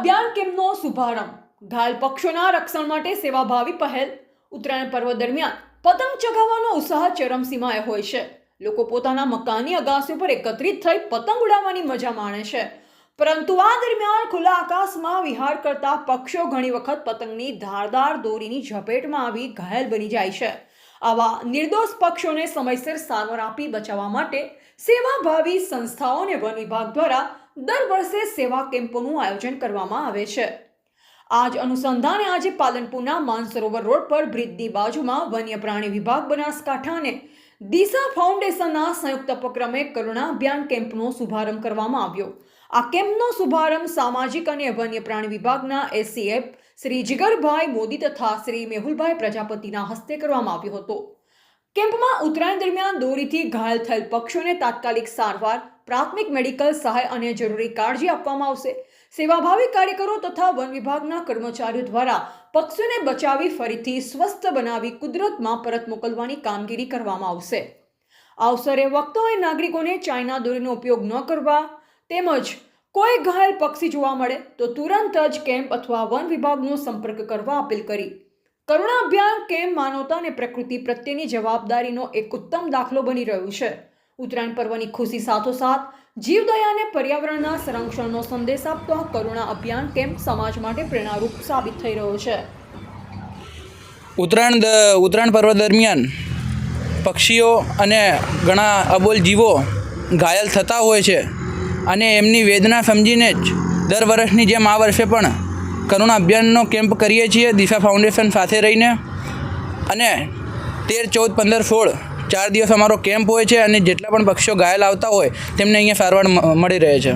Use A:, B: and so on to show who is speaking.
A: અભિયાન કેમ્પનો શુભારંભ. ઘાયલ પક્ષીઓના રક્ષણ માટે સેવાભાવી પહેલ. ઉત્તરાયણ પર્વ દરમિયાન પતંગ ચગાવવાનો ઉત્સાહ ચરમસીમાએ હોય છે. લોકો પોતાના મકાનની અગાસી પર એકત્રિત થઈ પતંગ ઉડાવવાની મજા માણે છે. પરંતુ આ દરમિયાન ખુલ્લા આકાશમાં વિહાર કરતા પક્ષીઓ ઘણી વખત પતંગની ધારદાર દોરીની ઝપેટમાં આવી ઘાયલ બની જાય છે. આવા નિર્દોષ પક્ષીઓને સમયસર સારવાર આપી બચાવવા માટે સેવાભાવી સંસ્થાઓને વન વિભાગ દ્વારા દર વર્ષે સેવા કેમ્પોનું આયોજન કરવામાં આવે છે. આજ અનુસંધાને આજે પાલનપુરના માનસરોવર રોડ પર બ્રિજની બાજુમાં વન્ય પ્રાણી વિભાગ, બનાસકાંઠા અને દિશા ફાઉન્ડેશનના સંયુક્ત ઉપક્રમે કરુણા અભિયાન કેમ્પનો શુભારંભ કરવામાં આવ્યો. આ કેમ્પનો શુભારંભ સામાજિક અને વન્ય પ્રાણી વિભાગના એસીએફ શ્રી જીગરભાઈ મોદી તથા શ્રી મેહુલભાઈ પ્રજાપતિના હસ્તે કરવામાં આવ્યો હતો. કેમ્પમાં ઉત્તરાયણ દરમિયાન દોરીથી ઘાયલ થયેલ પક્ષીઓને તાત્કાલિક સારવાર, પ્રાથમિક મેડિકલ સહાય અને જરૂરી કાળજી આપવામાં આવશે. સેવાભાવી કાર્યકરો તથા વન વિભાગના કર્મચારીઓ દ્વારા પક્ષીઓને બચાવી ફરીથી સ્વસ્થ બનાવી કુદરતમાં પરત મોકલવાની કામગીરી કરવામાં આવશે. અવસરે વક્તાઓએ નાગરિકોને ચાઇના દોરીનો ઉપયોગ ન કરવા તેમજ કોઈ ઘાયલ પક્ષી જોવા મળે તો તુરંત જ કેમ્પ અથવા વન વિભાગનો સંપર્ક કરવા અપીલ કરી. કરુણા અભિયાન કેમ માનવતા અને પ્રકૃતિ પ્રત્યેની જવાબદારીનો એક ઉત્તમ દાખલો બની રહ્યું છે? ઉત્તરાયણ પર્વની ખુશી સાથોસાથ જીવદયા અને પર્યાવરણના સંરક્ષણનો સંદેશ આપતો આ કરુણા અભિયાન કેમ્પ સમાજ માટે પ્રેરણારૂપ સાબિત થઈ રહ્યો છે?
B: ઉત્તરાયણ ઉત્તરાયણ પર્વ દરમિયાન પક્ષીઓ અને ઘણા અબોલ જીવો ઘાયલ થતા હોય છે અને એમની વેદના સમજીને જ દર વર્ષની જેમ આ વર્ષે પણ કરુણા અભિયાનનો કેમ્પ કરીએ છીએ દિશા ફાઉન્ડેશન સાથે રહીને. અને તેર, ચૌદ, પંદર, સોળ ચાર દિવસ અમારો કેમ્પ હોય છે અને જેટલા પણ પક્ષીઓ ઘાયલ આવતા હોય તેમને અહીંયા સારવાર મળી રહે છે.